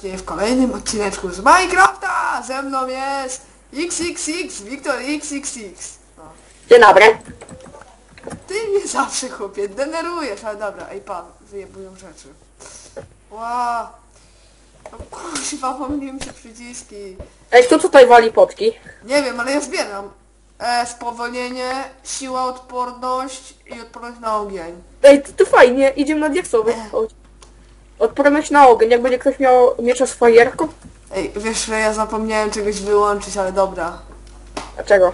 serdecznie w kolejnym odcineczku z Minecrafta! Ze mną jest XXX, Wiktor XXX. No. Dzień dobry. Ty mnie zawsze chłopie denerujesz, ale dobra, ej pan, wyjebują rzeczy. Wow. No kurwa, pomyliłem się przyciski. Ej, kto tutaj wali potki? Nie wiem, ale ja zbieram. E, spowolnienie, siła, odporność i odporność na ogień. Ej, to, to fajnie, idziemy na diaksowy. Chodź. Odporność na ogień, jak będzie ktoś miał miecza z fajerką? Ej, wiesz, że ja zapomniałem czegoś wyłączyć, ale dobra. Dlaczego?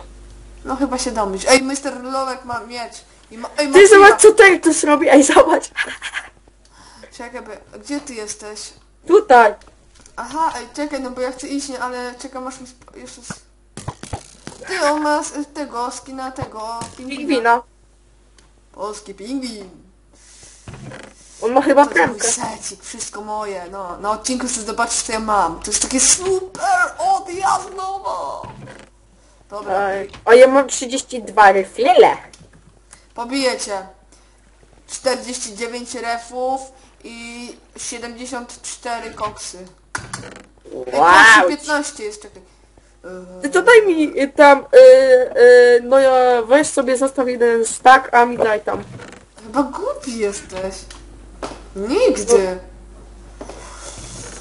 No chyba się domyśl. Ej, Mr. Lolek ma miecz. I ma, ej, Ty zobacz co Tertus robi, ej zobacz. Czekaj, bo, gdzie ty jesteś? Tutaj. Aha, ej, czekaj, no bo ja chcę iść, nie, ale czekaj, masz mi sp- jeszcze... s- Ty, on ma z, tego, skina tego, pingwina. Pingwina. Polski pingwin. On ma chyba premkę. secik, wszystko moje, no. Na odcinku chcę zobaczyć, co ja mam. To jest takie super odjazdowo. Dobra, Ej, A ja mam 32 refile. pobijecie. 49 refów i 74 koksy. Ej, Wow. koksy 15 jest, czekaj. Ty to daj mi y, tam, y, y, no ja weź sobie zostaw jeden stack, a mi daj tam. Chyba głupi jesteś. Nigdy.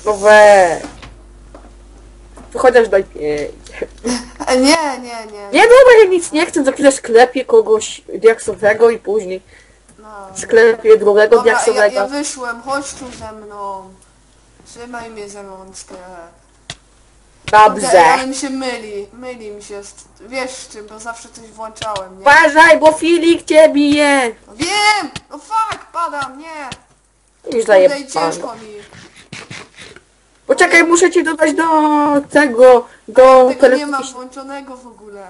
No we. To chociaż daj pięć. E, nie, nie, nie. Nie dobra, ja nic nie chcę, za chwilę sklepię kogoś diaksowego i później No. sklepię drugego Dobra, ja, diaksowego. ja wyszłem, chodź tu ze mną. Trzymaj mnie za rączkę. Kurde, Dobrze. Ale mi się myli, myli mi się. z- Wiesz z czym, bo zawsze coś włączałem, nie? Uważaj, bo Filik cię bije. No wiem! No fuck, padam, nie! Już daję Kurde, i ciężko mi. Poczekaj, muszę cię dodać do tego, do Tego nie mam włączonego w ogóle.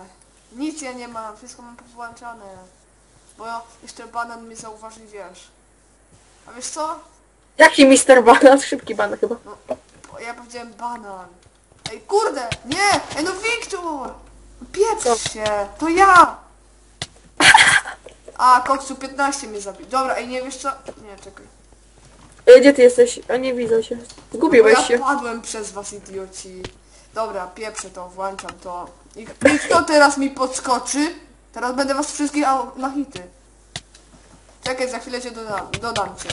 Nic ja nie mam, wszystko mam powłączane. Bo jeszcze banan mnie zauważy, wiesz. A wiesz co? Jaki Mister Banan? Szybki banan chyba. No, bo ja powiedziałem banan. Ej, kurde! Nie! Ej, no Wiktor! Pieprz się! To ja! A, koksu 15 mnie zabił. Dobra, ej, nie wiesz co? Nie, czekaj. Ej, Gdzie ty jesteś? A nie widzę się. Bo Zgubiłeś ja się. padłem przez was, idioci. Dobra, pieprzę to, włączam to. I, I kto teraz mi podskoczy? Teraz będę was wszystkich au- na hity. Czekaj, za chwilę cię dodam, dodam cię.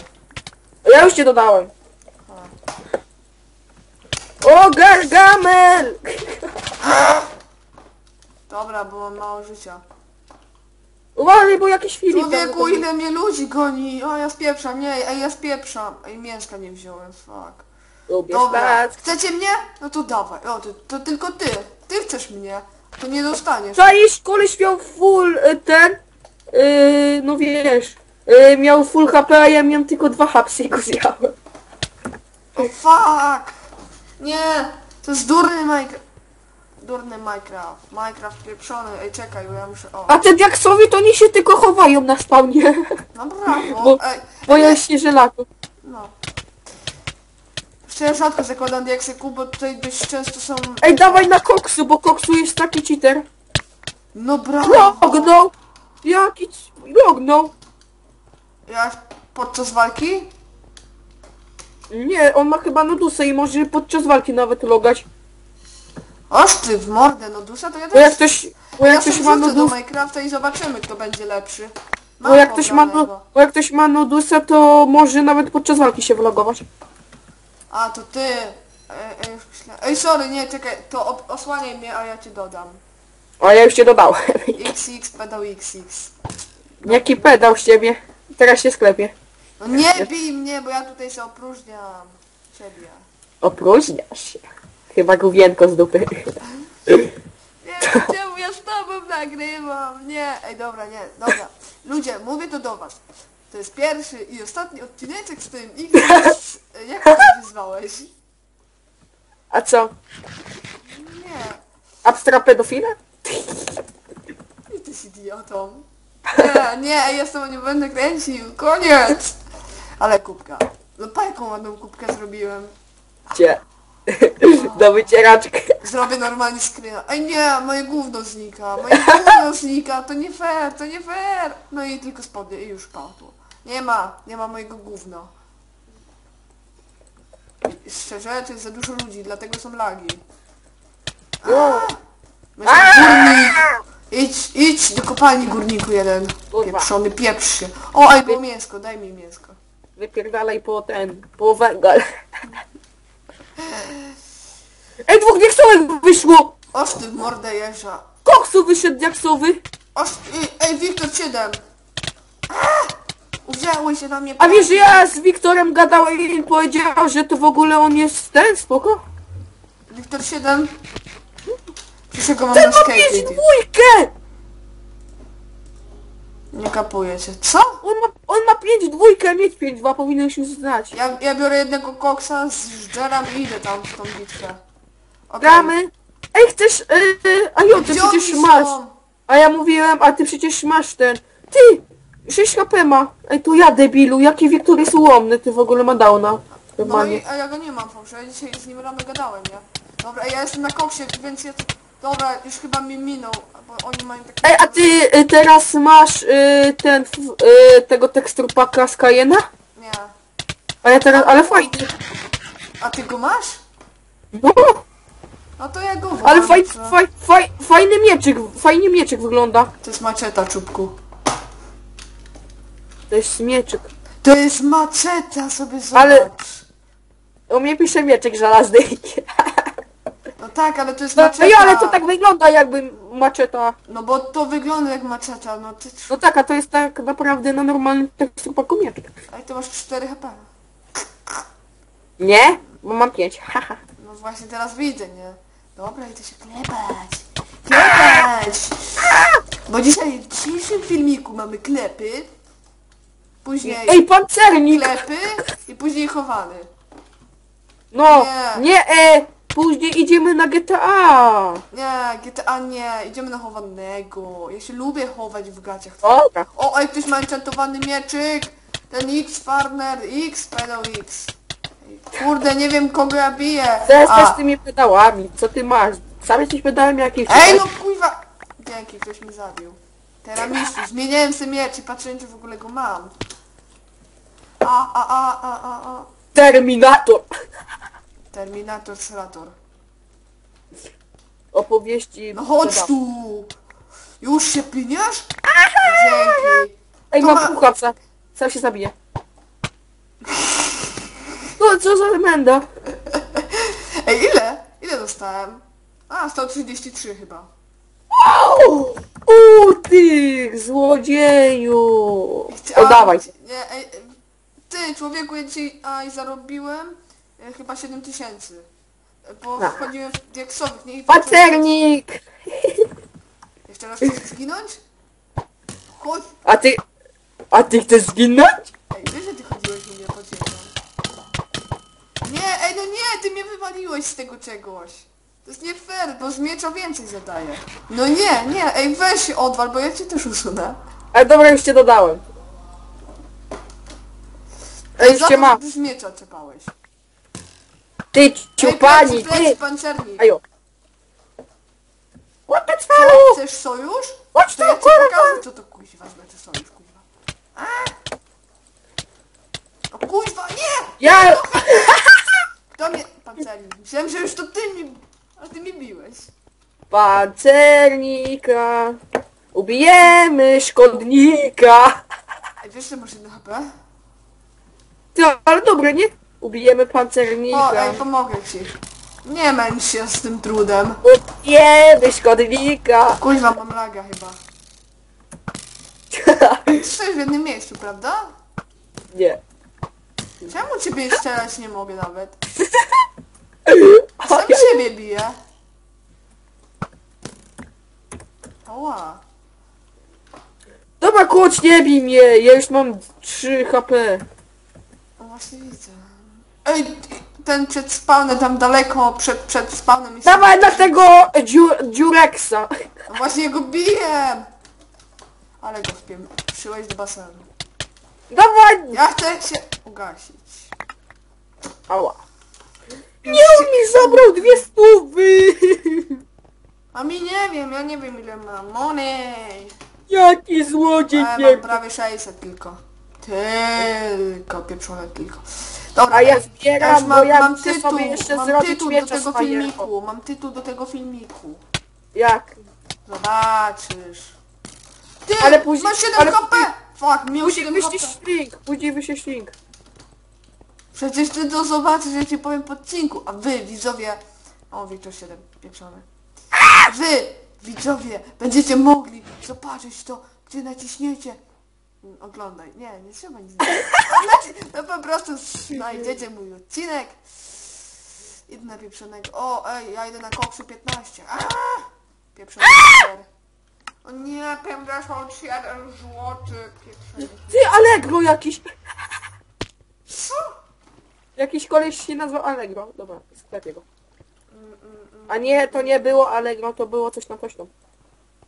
Ja już cię dodałem. O, Gargamel! Dobra, bo mam mało życia. Uważaj, bo jakiś Filip... Człowieku, ile mnie ludzi goni! O, ja spieprzam, nie, ej, ja spieprzam. Ej, mięska nie wziąłem, fuck. Lubię Dobra, spać. chcecie mnie? No to dawaj. O, to, to tylko ty. Ty chcesz mnie. To nie dostaniesz. Czaisz, koleś miał full y, ten... y, no wiesz... y, miał full HP, a ja miałem tylko dwa hapsy i go zjałem. O, fuck! Nie! To jest durny Minecraft. Durny Minecraft. Minecraft pieprzony. Ej, czekaj, bo ja muszę... O, A te diaksowi to oni się tylko chowają na spawnie. no brawo. bo- Ej, się żelaku. no. Jeszcze ja rzadko zakładam diaksyku, bo tutaj dość często są... Ej, dawaj na koksu, bo koksu jest taki cheater. No brawo! Lognął! Jaki... Lognął! Ja podczas walki? Nie, on ma chyba nodusę i może podczas walki nawet logać. Oż ty, w mordę Nodusa, to ja Bo jak też... ktoś... Bo Ja jak sobie ktoś ma wrzucę do nodusę... Minecrafta i zobaczymy, kto będzie lepszy. Bo jak ktoś ma, no, bo jak ktoś ma nodusę, to może nawet podczas walki się wylogować. A, to ty. Ej, ej, już. Ej, sorry, nie, czekaj, to ob- osłaniaj mnie, a ja ci dodam. A ja już cię dodałem. XX, pedał XX. Jaki pedał z ciebie. Teraz się sklepie. No nie bij mnie, bo ja tutaj się opróżniam. Ciebie. Opróżniasz się. Chyba główienko z dupy. Nie, czemu ja z tobą nagrywam? Nie, ej, dobra, nie, dobra. Ludzie, mówię to do was. To jest pierwszy i ostatni odcineczek z tym XX. Jak to wyzwałeś? A co? Nie, Abstra pedofila? jesteś idiotą. Nie, nie, ej, ja z tobą nie będę kręcił. Koniec! Ale kubka. No pa, jaką ładną kubkę zrobiłem. Gdzie? Do wycieraczki. Zrobię normalnie screena. Ej nie, moje gówno znika. Moje gówno znika. To nie fair, to nie fair. No i tylko spodnie i już padło. Nie ma, nie ma mojego gówna. szczerze, to jest za dużo ludzi, dlatego są lagi. Myślę, górnik! Idź, idź do kopalni górniku jeden. Kurwa. Pieprzony, pieprz się. O, ej, było mięsko, daj mi mięsko. wypierdalaj po ten, po węgiel. Ej, dwóch diaksowych wyszło! Oż ty mordę jeża. Koksu wyszedł diaksowy. Oż, ej, ej Wiktor 7. Uwzięły się na mnie. A wiesz, że ja z Wiktorem gadałem i powiedział, że to w ogóle on jest ten, spoko? Wiktor 7. Przecież go mam Ten na ma skate. pięć dwójkę! Nie kapuję cię. Co? On ma, on ma pięć dwójkę, a mieć pięć dwa, powinieneś już znać. Ja, ja biorę jednego koksa z żdżeram i idę tam w tą bitwę. Okej. Gramy. Ej, chcesz... Yy, a jo, ty Gdzie przecież masz. A ja mówiłem, a ty przecież masz ten. Ty! 6 HP ma. Ej, to ja debilu, jaki Wiktor jest ułomny, ty w ogóle ma downa. No Normalnie. i a ja go nie mam, fałszu. Ja dzisiaj z nim rano gadałem, nie? Dobra, ja jestem na koksie, więc ja... Dobra, już chyba mi minął, bo oni mają takie... Ej, a ty y, teraz masz y, ten, f- y, tego teksturpaka z Cayena? Nie. A ja teraz, ale fajnie. A ty go masz? No, No to ja go mam. ale faj, faj, faj, fajny mieczyk, fajnie mieczyk wygląda. To jest maczeta, czubku. To jest mieczyk. To jest maceta, sobie zobacz. Ale- U mnie pisze mieczyk żelazny. No tak, ale to jest No, maczeta. ej, ale to tak wygląda jakby maczeta. No bo to wygląda jak maczeta, no ty... No tak, a to jest tak naprawdę na normalnym teksturpaku mieczyk. Ej, ty masz 4 HP. Nie? Bo mam pięć. Haha. No właśnie teraz widzę, nie? Dobra, idę się klepać. Klepać! Bo dzisiaj w dzisiejszym filmiku mamy klepy, później Ej, pancernik! klepy i później chowany. No, Nie. nie, e, później idziemy na GTA. Nie, GTA nie, idziemy na chowanego. Ja się lubię chować w gaciach. Dobra. O, ej, ktoś ma enchantowany mieczyk. Ten X Farmer, X, pedał X. Kurde, nie wiem kogo ja biję. Przestań A. z tymi pedałami. Co ty masz? Sam jesteś pedałem jakiś. Ej, no kuźwa! Dzięki, ktoś mnie zabił. Teraz mistrzu, zmieniałem sobie miecz i patrzyłem, czy w ogóle go mam. A, a, a, a, a, a. Terminator. Terminator, Srator. Opowieści. No chodź tu! Już się pliniesz? Dzięki. Ej, To mam ma- puchawca. Sam się zabije. No, co za menda? Ej, ile? Ile dostałem? A, 133 chyba. Wow! U ty, złodzieju! A, O, dawaj. Nie, ej, ty, człowieku, ja dzisiaj aj, zarobiłem e, chyba 7 tysięcy. E, Bo wchodziłem w diaksowych, nie? I Pacernik! Jeszcze raz chcesz zginąć? Chodź. A ty... A ty chcesz zginąć? Ej, wiesz, że ty chodziłeś u mnie pod ziemią? Nie, ej, no nie, ty mnie wywaliłeś z tego czegoś. To jest nie fair, bo z miecza więcej zadaje. No nie, nie, ej, weź się odwal, bo ja cię też usunę. Ale dobra, już cię dodałem. Ej, już cię mam. z miecza czepałeś. Ty, ciupani, ty! pancernik. Ajo. What the Co? fuck? Chcesz sojusz? Chodź To tu, ja ci kurwa! pokażę, co to kuźwa znaczy sojusz, kurwa. A! O kuźwa, nie! Ja... Kto mnie... Pancernik. Myślałem, że już to ty mi... A ty mi biłeś. Pancernika. Ubijemy szkodnika. Ej, wiesz, że masz jedno HP? Ty, ale dobre, nie? Ubijemy O, pancernika. ej, pomogę ci. Nie męcz się z tym trudem. Ubijemy szkodnika. Kuźwa, mam laga chyba. Stoisz w jednym miejscu, prawda? Nie. Czemu ciebie strzelać nie mogę nawet? Sam siebie biję. Ała. Dobra, coach, nie bij mnie. Ja już mam 3 HP. No właśnie widzę. Ej, ten przed spawnem tam daleko, przed, przed spawnem jest... Dawaj na tego dziu dziureksa. No właśnie go biję! Ale go wpieprzyłeś do basenu. Dawaj! Ja chcę się ugasić. Ała. Nie, on mi zabrał dwie stówy. A mi nie wiem, ja nie wiem ile mam. Money! Jaki złodziej Ale mam prawie 600 tylko. Tylko, pieprzone tylko. Dobra, ja zbieram, już bo ja mam tytuł, sobie jeszcze mam zrobić tytuł do tego z fajerką. filmiku, mam tytuł do tego filmiku. Jak? Zobaczysz. Ty, Ale później- masz 7 ale HP! Fuck, miał Później 7 HP. wyślesz link, później wyślesz link. Przecież ty to zobaczysz, ja ci powiem po odcinku. A wy, widzowie... O, Wiktor 7, pieprzony. Wy, widzowie, będziecie mogli zobaczyć to, gdzie naciśniecie... Mm, Oglądaj. Nie, nie trzeba nic nacisnąć. No po prostu znajdziecie mój odcinek. Idę na pieprzonego. O, ej, ja idę na koksu 15. Aaa! Pieprzony super. O nie, 57 złotych. Pieprzony. Ty, Allegro jakiś. Co? Jakiś koleś się nazywał Allegro. Dobra, sklepię go. A nie, to nie było Allegro, to było coś coś tam.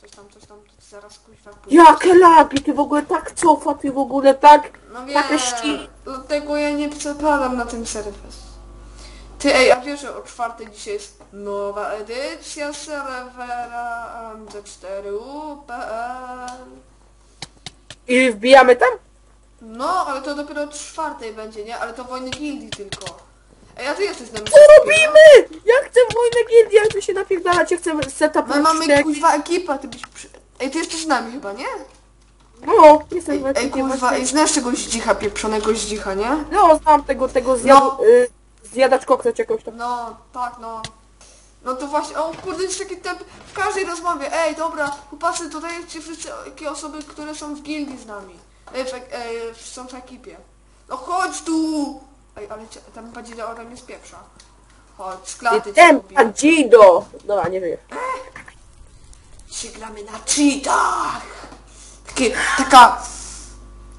Coś tam, coś tam, to zaraz kuźwa pójdzie. Jakie lagi, ty w ogóle tak cofa, ty w ogóle tak... No wiem, Takie ści... dlatego ja nie przepadam na ten serwer. Ty, ej, a wiesz, że o czwartej dzisiaj jest nowa edycja serwera md4u.pl I wbijamy tam? No, ale to dopiero o czwartej będzie, nie? Ale to wojny gildii tylko. Ej, a ty jesteś na Co robimy? Ja chcę wojnę gildii, jak tu się napierdalać, ja chcę setup My mamy kuźwa ekipa, ty byś przy... Ej, ty jesteś z nami chyba, nie? No, jestem Ej, ej kuźwa, ej, znasz tego zdzicha, pieprzonego zdzicha, nie? No, znam tego, tego zjadu... No. Y, zjadacz koktajl tam. No, tak, no. No to właśnie, o kurde, jest taki typ w każdej rozmowie, ej, dobra, popatrzcie, tutaj ci wszyscy takie osoby, które są w gildii z nami. Ej, w, ej, są w ekipie. No chodź tu! Ej, ale cię, tam będzie ode mnie z pieprza. Chodź, z klaty cię lubię. bandido! Dobra, nie żyję. Się gramy na cheatach! Takie, taka...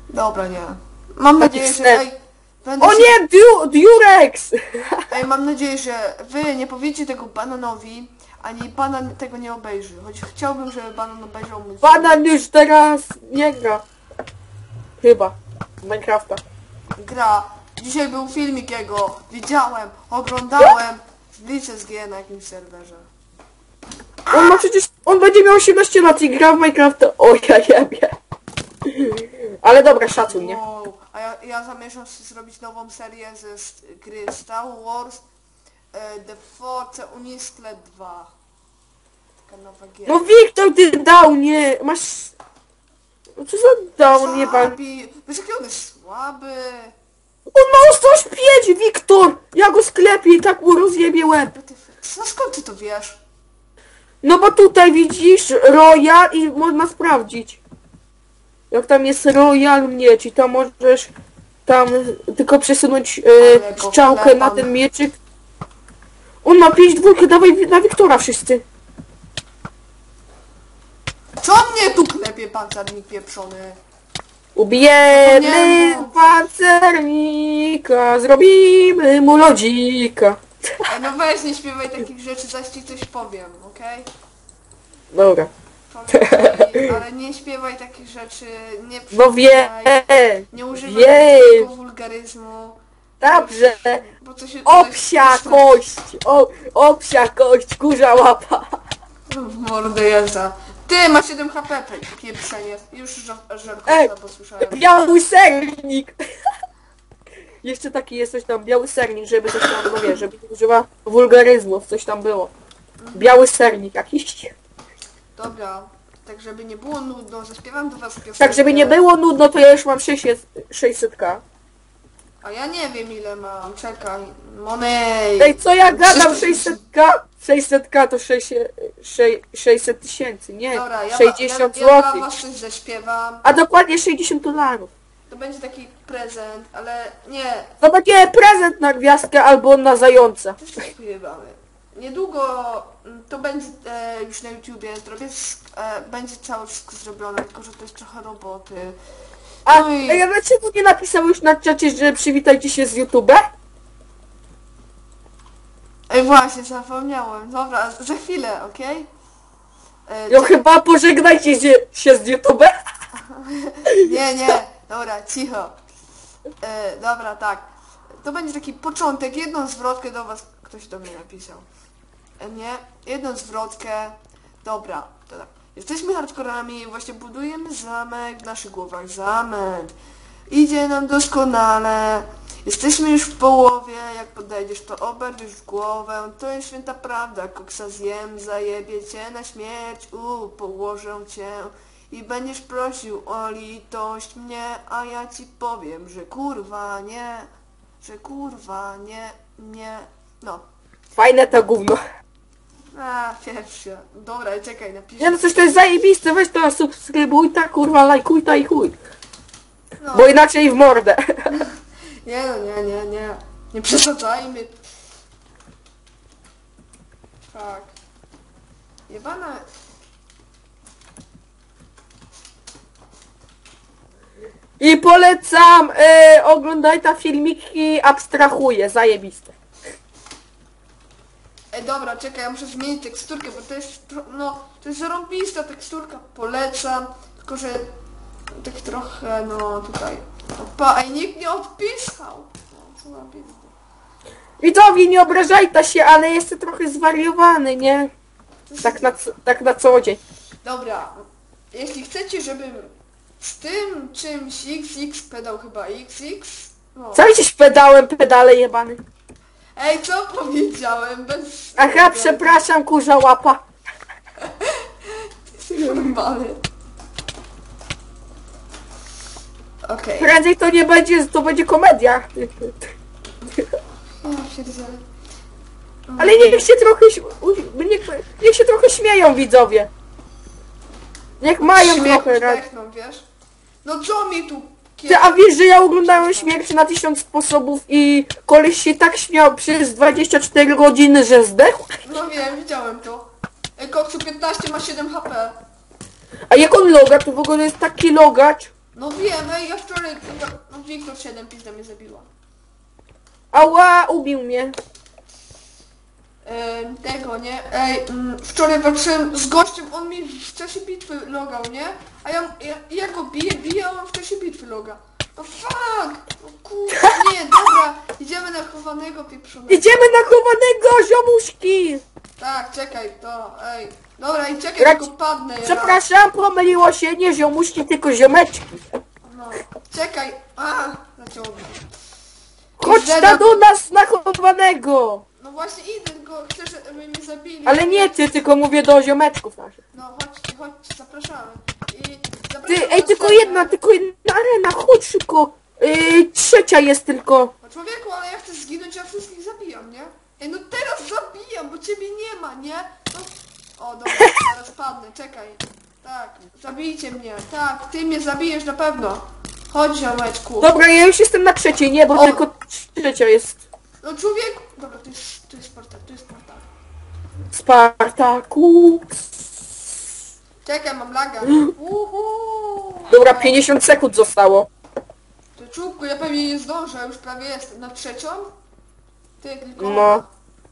Dobra, nie. Mam Taki nadzieję, że... wstęp. Ej, będę O się- nie, du Durex! Ej, mam nadzieję, że wy nie powiecie tego bananowi, ani banan tego nie obejrzy. Choć chciałbym, żeby banan obejrzał mój Banan już teraz nie gra. Chyba. Minecrafta. Gra. Dzisiaj był filmik jego. Widziałem, oglądałem. Liczę z G na jakimś serwerze. On ma przecież... On będzie miał 18 lat i gra w Minecrafta. O, ja jebie. Ale dobra, szacun, nie? Wow. A ja, ja zamierzam zrobić nową serię ze s- gry Star Wars e, The Force Uniscle 2. Taka nowa gier. No Wiktor, ty dał, nie... Masz... No co za dał, nie pan... Słabi. Wiesz jaki on jest słaby. On ma ostrość 5, Wiktor! Ja go sklepię i tak mu rozjebie łeb. No skąd ty to wiesz? No bo tutaj widzisz Royal i można sprawdzić. Jak tam jest Royal miecz i to możesz tam tylko przesunąć e, go strzałkę na ten mieczyk. On ma 5 dwójkę, dawaj wi- na Wiktora wszyscy. Co mnie tu klepie pancernik pieprzony? Ubijemy pancernika, zrobimy mu lodzika. Ej, no weź nie śpiewaj takich rzeczy, zaś ci coś powiem, okej? Dobra. Ale nie śpiewaj takich rzeczy, nie No wie, nie używaj wiem. takiego wulgaryzmu. dobrze. Bo co się Obsia kość, o, kość, kurza łapa. W mordę. Ty, ma 7 HP, pe- pieprzenie. Już Ej. żartowca posłyszałem. Biały sernik! Jeszcze taki jest coś tam, biały sernik, żeby coś tam, no wiesz, żeby nie używa wulgaryzmów, coś tam było. Biały sernik jakiś. Dobra, tak żeby nie było nudno, zaśpiewam do was piosenkę. Tak, żeby nie było nudno, to ja już mam 600, 600k. A ja nie wiem ile mam, czekaj. Monej. Ej, co ja gadam, 600k? 600k to 600 600 tysięcy, nie, Dobra, ja, 60 ja, ja dla zł. was coś zaśpiewam. A dokładnie 60 dolarów. To będzie taki prezent, ale nie, To będzie prezent na gwiazdkę albo na zająca. też to śpiewamy. Niedługo mm, to będzie e, już na YouTubie, zrobię, sk- e, będzie całe wszystko zrobione, tylko że to jest trochę roboty. A, No i- ej, a dlaczego nie napisałeś na czacie, że przywitajcie się z YouTube? Właśnie, zapomniałem. Dobra, za chwilę, okej? E, No chyba pożegnajcie się, się z YouTube. Nie, nie, dobra, cicho. E, dobra, tak. To będzie taki początek, jedną zwrotkę do was, ktoś do mnie napisał. E, nie, jedną zwrotkę. Dobra, to tak. Jesteśmy hardkorami, właśnie budujemy zamek w naszych głowach. Zamek. Idzie nam doskonale. Jesteśmy już w połowie, jak podejdziesz to oberwiesz w głowę, to jest święta prawda, koksa zjem, zajebie cię na śmierć, u, położę cię i będziesz prosił o litość mnie, a ja ci powiem, że kurwa nie, że kurwa nie, nie, no. Fajne to gówno. A, pierwsza. Dobra, czekaj, napiszę. Nie no coś to jest zajebiste, weź to subskrybuj ta kurwa, lajkuj ta i chuj. No. Bo inaczej w mordę. Nie no, nie, nie, nie. Nie przesadzajmy. Tak. Jebana... I polecam, e, oglądaj ta filmiki, abstrahuję, zajebiste. Ej, dobra, czekaj, ja muszę zmienić teksturkę, bo to jest, tro- no, to jest zarąbista teksturka, polecam, tylko że tak trochę, no, tutaj, opa, ej, nikt nie odpisał. No, co za pizda. Widzowie, nie obrażajta się, ale jestem trochę zwariowany, nie? Tak na, co- tak na co dzień. Dobra, jeśli chcecie, żebym z tym czymś XX pedał chyba XX, no. Co gdzieś pedałem, pedale jebany. Ej, co powiedziałem? Bez... Aha, przepraszam, kurza łapa. Jesteś normalny. Okej. Prędzej to nie będzie, to będzie komedia. O, pierdziele. Ale niech się trochę, ś- u- niech, niech się trochę śmieją widzowie. Niech mają Śmiechu trochę zdechnął, wiesz? No co mi tu... Ty, a wiesz, że ja oglądałem śmierć na tysiąc sposobów i koleś się tak śmiał przez 24 godziny, że zdechł? No wiem, widziałem to. Ej, Koksu 15 ma 7 HP. A jak on loga, to w ogóle jest taki logacz. No wiem, ej, ja wczoraj... No, Wiktor 7 pizda mnie zabiła. Ała, ubił mnie. Em, tego, nie? Ej, mm, wczoraj walczyłem z gościem, on mi w czasie bitwy logał, nie? A ja, ja, ja go biję, biję, a on w czasie bitwy loga. No fuck! No kurde, nie, dobra, idziemy na chowanego pieprzonego. Idziemy na chowanego, ziomuszki! Tak, czekaj, to, ej. Dobra, i czekaj, Grać- tylko padnę. ja. Przepraszam, pomyliło się, nie ziomuszki, tylko ziomeczki. No, czekaj, a, zaciągnę. Chodź ta do nas na chowanego. No właśnie idę, tylko chcę, żeby mnie zabili. Ale nie ty, tylko mówię do ziomeczków naszych. No, chodźcie, chodźcie, zapraszamy. I Ty, ej, tylko jedna, tylko jedna arena, chodź szybko. Yy, trzecia jest tylko. No człowieku, ale ja chcę zginąć, ja wszystkich zabijam, nie? Ej, no teraz zabijam, bo ciebie nie ma, nie? No... O, dobra, zaraz padnę, czekaj. Tak, zabijcie mnie, tak, ty mnie zabijesz na pewno. Chodź, ziomeczku. Dobra, ja już jestem na trzeciej, nie, bo O. tylko trzecia jest. No człowieku... Dobra, to jest, to jest portal, to jest portal. Spartaku. Czekaj, mam laga. Uhu. Dobra, 50 sekund zostało. Ty czubku, ja pewnie nie zdążę, już prawie jestem. Na trzecią? Ty, tylko... No.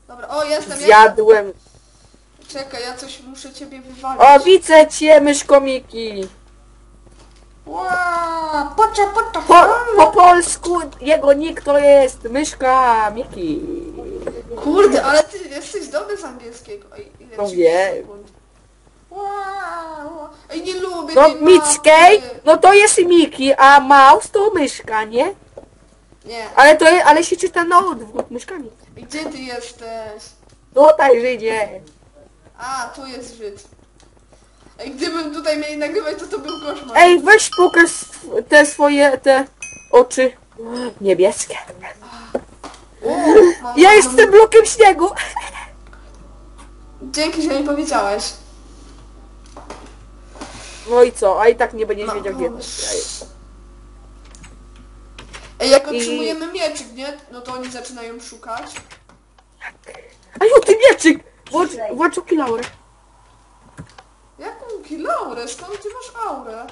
Dobra, o, jestem, jestem. Zjadłem. Czekaj, ja coś muszę ciebie wywalić. O, widzę cię, myszkomiki. Ła, pocza, pocza, Po, po polsku jego nick to jest myszka Miki. Kurde, ale ty jesteś dobry z angielskiego. Ej, ile? No 30 wiem. sekund. Ła. Ej, nie lubię No tej Mickey, mapy. no to jest Miki, a Mouse to myszka, nie? Nie. Ale to je, ale się czyta na odwrót, myszkami. Gdzie ty jesteś? Tutaj Żydzie. A, tu jest Żyd. Ej, gdybym tutaj mieli nagrywać, to to był koszmar. Ej, weź pokaż te swoje, te oczy niebieskie. O, mam, Ja mam- jestem blokiem śniegu. Dzięki, że mi powiedziałeś. No i co, a i tak nie będziesz No. wiedział gdzie jest. Ej, jak otrzymujemy mieczyk, nie? No to oni zaczynają szukać. A jo, ty mieczyk! Włącz, włącz kilaurę. Jaką kilaurę? Skąd ty masz aurę?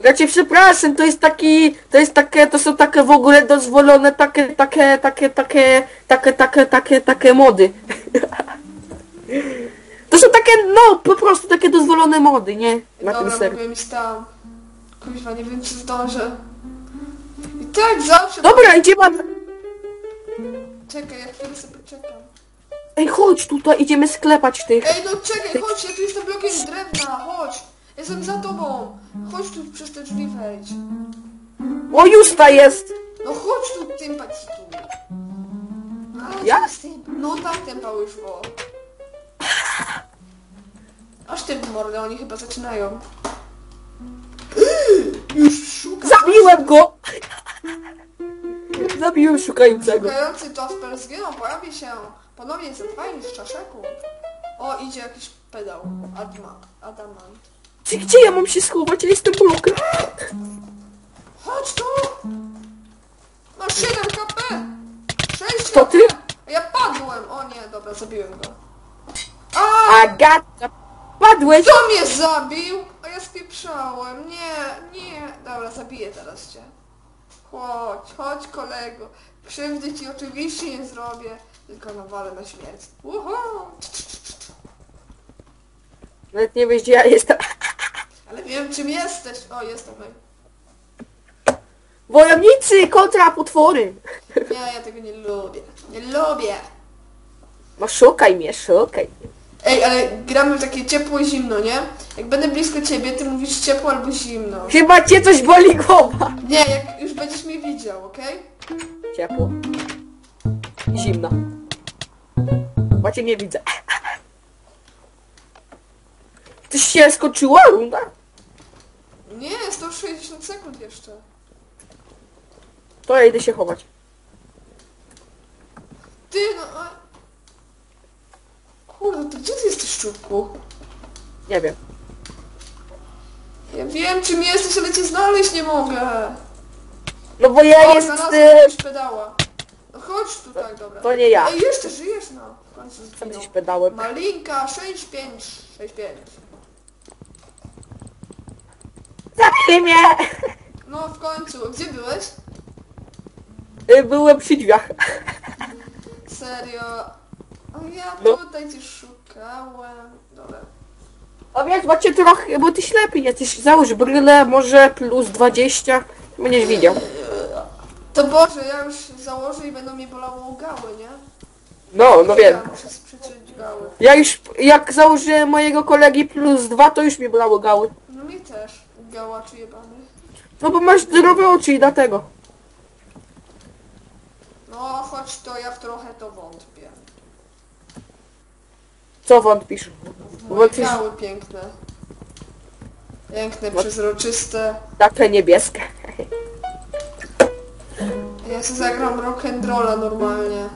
Znaczy przepraszam, to jest taki, to jest takie, to są takie w ogóle dozwolone takie, takie, takie, takie, takie, takie, takie, takie mody. To są takie, no, po prostu takie dozwolone mody, nie? Na Dobra, ser. mogłem iść tam. Kuźwa, nie wiem czy zdążę. I tak zawsze... Dobra, idziemy. Czekaj, ja chwilę sobie czekam. Ej, chodź tutaj, idziemy sklepać tych. Ej, no czekaj, chodź, ja tu jestem blokiem drewna, chodź. Jestem za tobą. Chodź tu przez te drzwi wejdź. O, Justa jest! No chodź tu, tym patrz tu. Ja? No tak, tempa już było. Aż ty w mordę, oni chyba zaczynają. Już szuka. Zabiłem go! Zabiłem szukającego. Szukający Jasper zginął, pojawi się ponownie za dwa z czaszeku. O, idzie jakiś pedał. Adma, adamant. Ty, gdzie ja mam się schować? Ja jestem blokiem. Chodź tu! Masz 7 kp! 6 To ty? A Ja padłem! O nie, dobra, zabiłem go. A! Agata, padłeś! Kto mnie zabił? A ja spieprzałem. Nie, nie. Dobra, zabiję teraz cię. Chodź, chodź kolego. Krzywdy ci oczywiście nie zrobię, tylko nawalę na śmierć. Uhu! Nawet nie wiesz, gdzie ja jestem. Ale wiem czym jesteś. O, jestem. Wojownicy kontra potwory. Nie, ja tego nie lubię. Nie lubię. No szukaj mnie, szukaj. Ej, ale gramy w takie ciepło i zimno, nie? Jak będę blisko ciebie, ty mówisz ciepło albo zimno. Chyba cię coś boli głowa. Nie, jak już będziesz mnie widział, okej? Ciepło. Zimno. Bo cię nie widzę. Coś się skończyła runda? Nie, 160 sekund jeszcze. To ja idę się chować. Ty, no... A... Kurde, to gdzie ty jesteś, szczupku? Nie wiem. Ja wiem, czym jesteś, ale cię znaleźć nie mogę. No bo ja O, jest... znalazłem jakiegoś pedała. No chodź tutaj, dobra. To nie ja. Ej, jeszcze żyjesz, no. Końcu zginął. gdzieś pedałem. Malinka, 6-5, 6-5. Zabili mnie! No, w końcu. Gdzie byłeś? Y, Byłem przy drzwiach. Serio? O, ja No. tutaj cię szukałem. Dobra. A więc macie trochę, bo ty ślepy jesteś. Załóż bryle, może plus 20. Będziesz widział. To Boże, ja już założę i będą mnie bolało gały, nie? No, no wiem. Ja muszę sprzyczyć gały. Ja już, jak założyłem mojego kolegi plus 2, to już mi brało gały. No mi też. Gałaczy jebany. No bo masz zdrowe oczy i dlatego. No, choć to ja w trochę to wątpię. Co wątpisz? Moje Wątpisz? gały piękne. Piękne, przezroczyste. Takie niebieskie. Ja sobie zagram rock'n'rolla normalnie.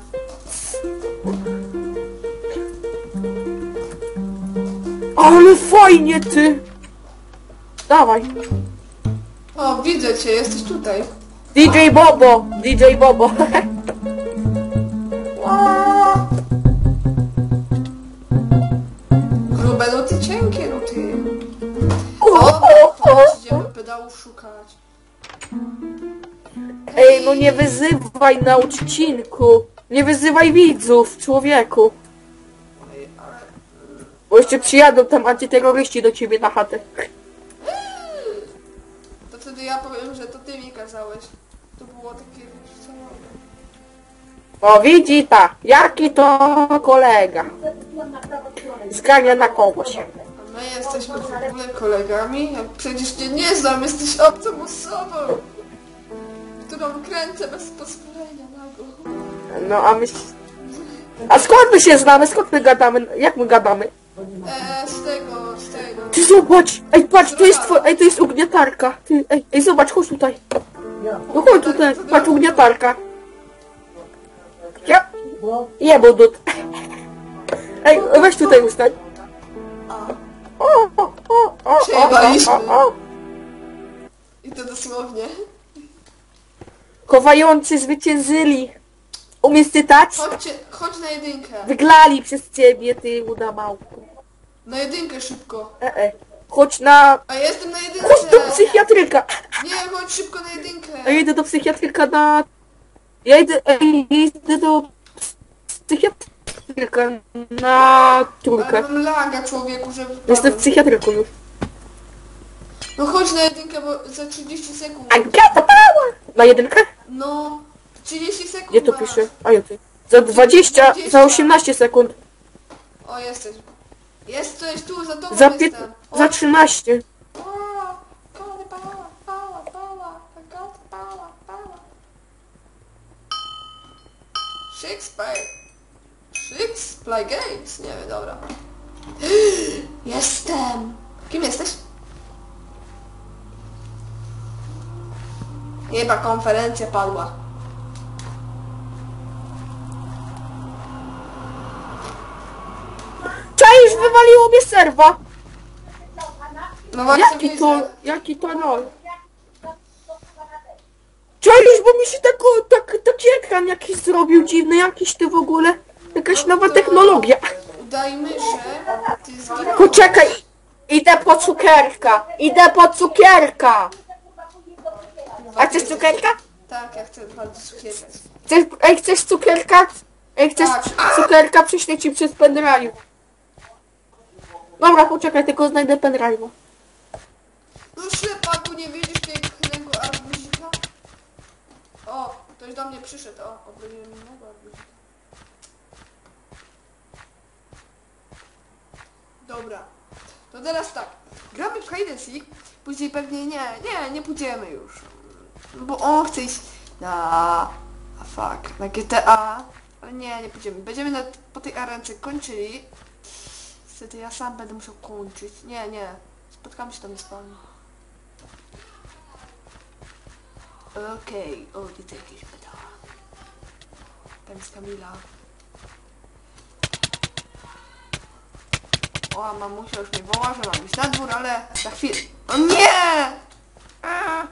Ale fajnie ty! Dawaj. O, widzę cię, jesteś tutaj. DJ Bobo! DJ Bobo! Grube nuty, cienkie nuty. O, chodź, idziemy pedałów szukać. Ej, no nie wyzywaj na odcinku. Nie wyzywaj widzów, człowieku. Bo jeszcze przyjadą tam antyterroryści do ciebie na chatę. To wtedy ja powiem, że to ty mi kazałeś. To było takie... co? O, widzi ta, jaki to kolega. Zgania na kogoś. A my jesteśmy w ogóle kolegami? Przecież cię nie znam, jesteś obcą osobą, którą kręcę bez pozwolenia nago. No, a my... A skąd my się znamy? Skąd my gadamy? Jak my gadamy? Eee, z tego, z tego. Ty zobacz! Ej, patrz, to jest twój... Ej, to jest ugniatarka. Ty, ej, ej, zobacz, chodź tutaj. No chodź tutaj, patrz, ugniatarka. Ja... Jebo dud. Ej, weź tutaj ustań. O, o, o, o, Przejebaliśmy. I to dosłownie. Chowający zwyciężyli. Umiesz czytać? Chodźcie, chodź na jedynkę. Wyglali przez ciebie, ty uda małku. Na jedynkę szybko. E, e. Chodź na... A ja jestem na jedynce. Chodź do psychiatryka. Nie, chodź szybko na jedynkę. Ja idę do psychiatryka na... Ja idę, ej, idę do psychiatryka na Ale trójkę. mam laga człowieku, że Jestem w psychiatryku już. No chodź na jedynkę, bo za 30 sekund. Agata Power! Na jedynkę? No, 30 sekund Gdzie to masz. pisze? A ja ty. Za 20, za 18 sekund. O, jesteś. Jesteś tu, za tobą Za, pię... jestem. O, za 13. Pała, pała, pała, pała, pała, pała, pała, pała. Shakespeare. nic nie wiem, dobra. Jestem! Kim jesteś? Chyba konferencja padła. Czaisz, wywaliło mnie serwa! No Jaki to, jaki to lol? Czaisz, bo mi się tak, tak, taki ekran jakiś zrobił dziwny, jakiś ty w ogóle. Jakaś nowa technologia. Udajmy, że ty zginąłeś. Poczekaj, idę po cukierka, idę po cukierka. A chcesz cukierka? Tak, ja chcę bardzo cukierka. Chcesz, ej, chcesz cukierka? Ej, chcesz Tak. cukierka? Przyślę ci przez pendrive. Dobra, poczekaj, tylko znajdę pendrive. No ślepaku, nie widzisz pięknego arbuzika? O, ktoś do mnie przyszedł. O, obroniłem innego arbuzika. Dobra. To teraz tak. Gramy w Hide Seek. Później pewnie nie, nie, nie pójdziemy już. Bo on chce iść na... A fuck, na GTA. Ale nie, nie pójdziemy. Będziemy na, po tej arence kończyli. Niestety ja sam będę musiał kończyć. Nie, nie. Spotkamy się tam z wami. Okej, o widzę jakieś pytania. Tam jest Kamila. O, mamusia już mnie woła, że mam iść na dwór, ale za chwilę. O nie! A!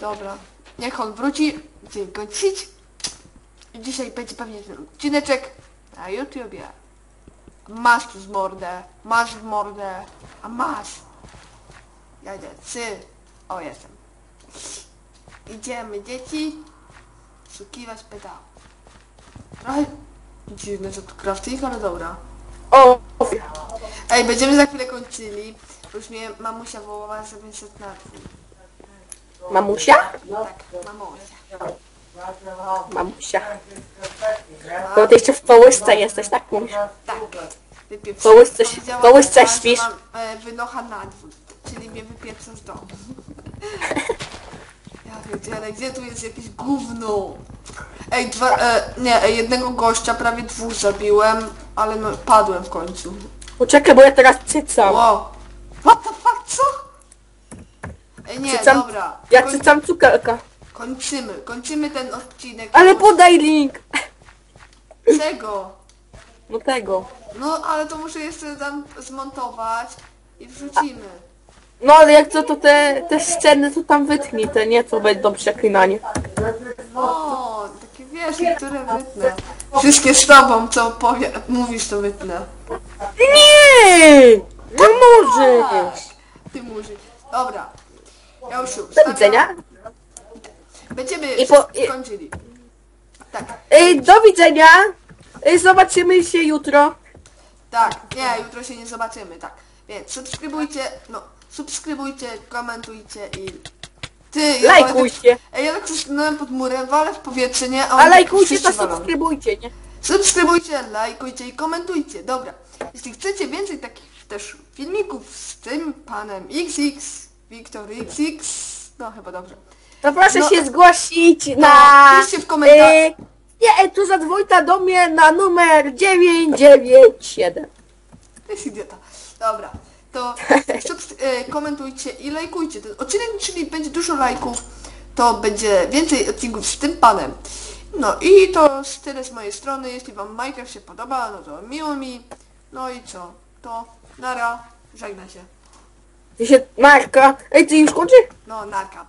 Dobra, niech on wróci, będziemy kończyć. Dzisiaj będzie pewnie ten odcineczek na YouTubie. Masz tu z mordę, masz w mordę, a masz. Ja idę, trzy. O, jestem. Idziemy, dzieci. Szukiwać pedału. Trochę dziwne, że tu crafting, ale dobra. O, Ej, będziemy za chwilę kończyli. Już mnie mamusia wołała, żeby szedł na dwór. mamusia? Tak, mamusia. Mamusia. To ty jeszcze w połysce jesteś, tak mówisz? Tak. Wypieprz. Po łyżce- Powiedziała po łyżce tak, że śpisz? Mam, e, wynocha na dwór, czyli mnie wypieprza z domu. Ja wiedziałem, gdzie tu jest jakieś gówno? Ej, dwa, e, nie, e, jednego gościa, prawie dwóch zabiłem, ale no, padłem w końcu. Poczekaj, bo ja teraz cycam. Wow. What the fuck, co? Ej, nie, Cycam, dobra. ja Koń, cycam cukierka. Kończymy, kończymy ten odcinek. Ale podaj link. Czego? No tego. No, ale to muszę jeszcze tam zmontować i wrzucimy. No ale jak co, to te, te sceny to tam wytnij, te nie, co będą przeklinanie. O, takie wiesz, niektóre wytnę. Wszystkie z tobą, co powie, mówisz, to wytnę. Nie! Nie możesz! Ty murzy. Dobra. Ja już. Do widzenia. Będziemy I po- i- skończyli. Tak, Ej, do widzenia. Ej, zobaczymy się jutro. tak. Nie, jutro się nie zobaczymy, tak. Więc subskrybujcie, no, subskrybujcie, komentujcie i... Ty, ja Lajkujcie. Ej, ja tak stanąłem pod murem, walę w powietrze, nie? A oni lajkujcie, wszyscy to walą. subskrybujcie, nie? Subskrybujcie, lajkujcie i komentujcie. Dobra. Jeśli chcecie więcej takich też filmików z tym panem XX, Wiktor XX, no chyba dobrze. To proszę No. się zgłosić na... piszcie w komentarzach. e, Nie, e, tu zadzwońta do mnie na numer 997. To jest idiota. Dobra. To subs- e, komentujcie i lajkujcie ten odcinek, czyli będzie dużo lajków, to będzie więcej odcinków z tym panem. No i to tyle z mojej strony. Jeśli wam Minecraft się podoba, no to miło mi. No i co? To nara. Żegna się. Ty się... Ej, ty już kończy? No, narka.